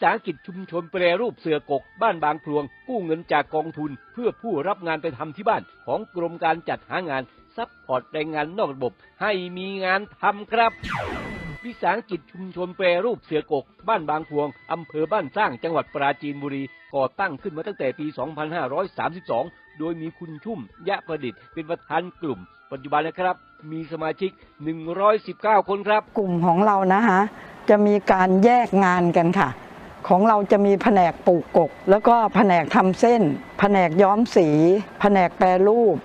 สาหกิจชุมชนแปรรูปเสือกก บ้านบางพลวง กู้เงินจากกองทุน เพื่อผู้รับงานไปทำที่บ้านของกรมการจัดหางาน ซัพพอร์ตแรงงานนอกระบบ ให้มีงานทำครับ วิสาหกิจชุมชนแปรรูปเสือกก บ้านบางพวงอำเภอบ้านสร้างจังหวัดปราจีนบุรี ก่อตั้งขึ้นมาตั้งแต่ปี 2532 โดยมีคุณชุ่ม ยะประดิษฐ์เป็นประธานกลุ่ม ปัจจุบันนะครับ มีสมาชิก 119 คนครับ กลุ่มของเรานะคะ จะมีการแยกงานกันค่ะ ของเราจะมีแผนกปลูกกก แล้วก็แผนกทำเส้น แผนกย้อมสี แผนกแปรรูป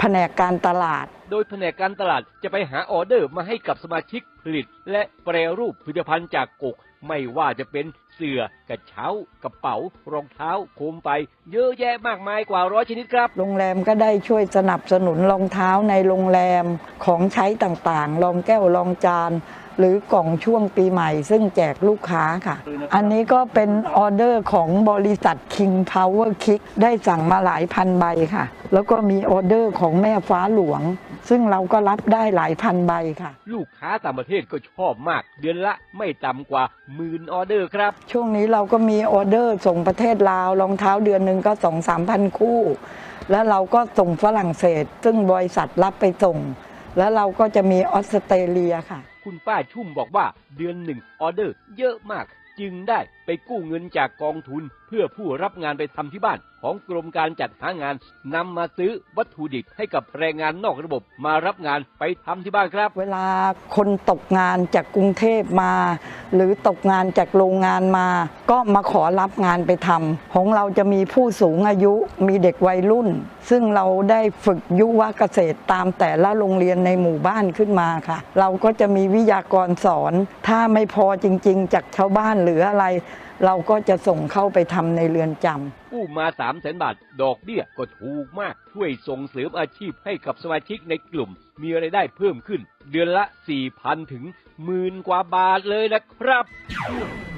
แผนกการตลาด โดยแผนกการตลาดจะไปหาออเดอร์มาให้กับสมาชิกผลิต และแปรรูปผลิตภัณฑ์จากกก ไม่ว่าจะเป็นเสื่อกระเช้า กระเป๋า รองเท้าโคมไป เยอะแยะมากมายกว่าร้อยชนิดครับ โรงแรมก็ได้ช่วยสนับสนุนรองเท้าในโรงแรมของใช้ต่างๆ รองแก้วรองจานหรือกล่องช่วงปีใหม่ ซึ่งแจกลูกค้าค่ะ อันนี้ก็เป็นออเดอร์ของบริษัท King Power Kick ได้สั่งมาหลายพันใบค่ะ แล้วก็มีออเดอร์ของแม่ฟ้าหลวง ซึ่งเราก็รับได้หลายพันใบค่ะ ลูกค้าต่างประเทศก็ชอบมาก เดือนละไม่ต่ำกว่าหมื่นออเดอร์ครับ ช่วงนี้เราก็มีออเดอร์ส่งประเทศลาวรองเท้าเดือนหนึ่งก็สองสามพันคู่ แล้วเราก็ส่งฝรั่งเศส ซึ่งบริษัทรับไปส่ง แล้วเราก็จะมีออสเตรเลียค่ะ คุณป้าชุ่มบอกว่าเดือนหนึ่งออเดอร์เยอะมาก จึงได้ไปกู้เงินจากกองทุน เพื่อผู้รับงานไปทำที่บ้าน ของกรมการจัดหางานนำมาซื้อวัตถุดิบให้กับแรงงานนอกระบบมารับงานไปทำที่บ้านครับ เวลาคนตกงานจากกรุงเทพมา หรือตกงานจากโรงงานมา ก็มาขอรับงานไปทำของเราจะมีผู้สูงอายุมีเด็กวัยรุ่น ซึ่งเราได้ฝึกยุวเกษตรตามแต่ละโรงเรียนในหมู่บ้านขึ้นมาค่ะ เราก็จะมีวิทยากรสอน ถ้าไม่พอจริง ๆ จากชาวบ้านหรือหรือะไร เราก็จะส่งเข้าไปทำในเรือนจำกู้มา3 0 0แสนบาท ดอกเบี้ยก็ถูกมาก ช่วยส่งเสริมอาชีพให้กับสมาชิกในกลุ่ม มีไรายได้เพิ่มขึ้น เดือนละ 4,000 ถึงหมื่นกว่าบาทเลยนะครับ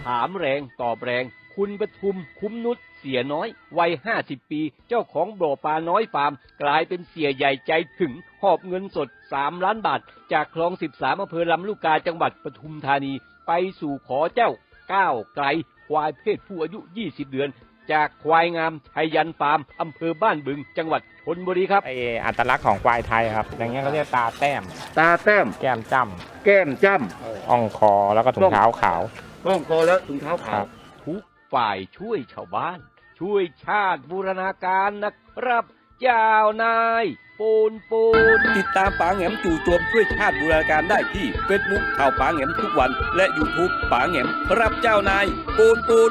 ถามแรงตอบแรงคุณปทุมคุ้มนุชเสียน้อย วัย 50 ปี เจ้าของบ่อปลาน้อยฟาร์ม กลายเป็นเสียใหญ่ใจถึง หอบเงินสด 3 ล้านบาท จากคลอง 13อำเภอลำลูกกาจังหวัดปทุมธานี ไปสู่ขอเจ้า ก้าวไกล ควายเพศผู้อายุ 20 เดือน จากควายงามชัยยันฟาร์มอำเภอบ้านบึง จังหวัดชนบุรีครับ ไออัตลักษณ์ของควายไทยครับ อย่างเงี้ยเขาเรียกตาแต้ม ตาแต้ม แก้มจ้แก้มจ้ำอ่องคอแล้วก็ถุงเท้าขาวำร่องคอและถุงเท้าครัขาวบทุกฝ่ายช่วยชาวบ้าน ช่วยชาติบูรณาการนะครับ เจ้านาย ปูนปูน ติดตามป๋าแหงมจู่โจมช่วยชาติบูรณาการได้ที่เฟซบุ๊กข่าวป๋าแหงมทุกวัน และยูทูบป๋าแหงมรับเจ้านาย ปูนปูน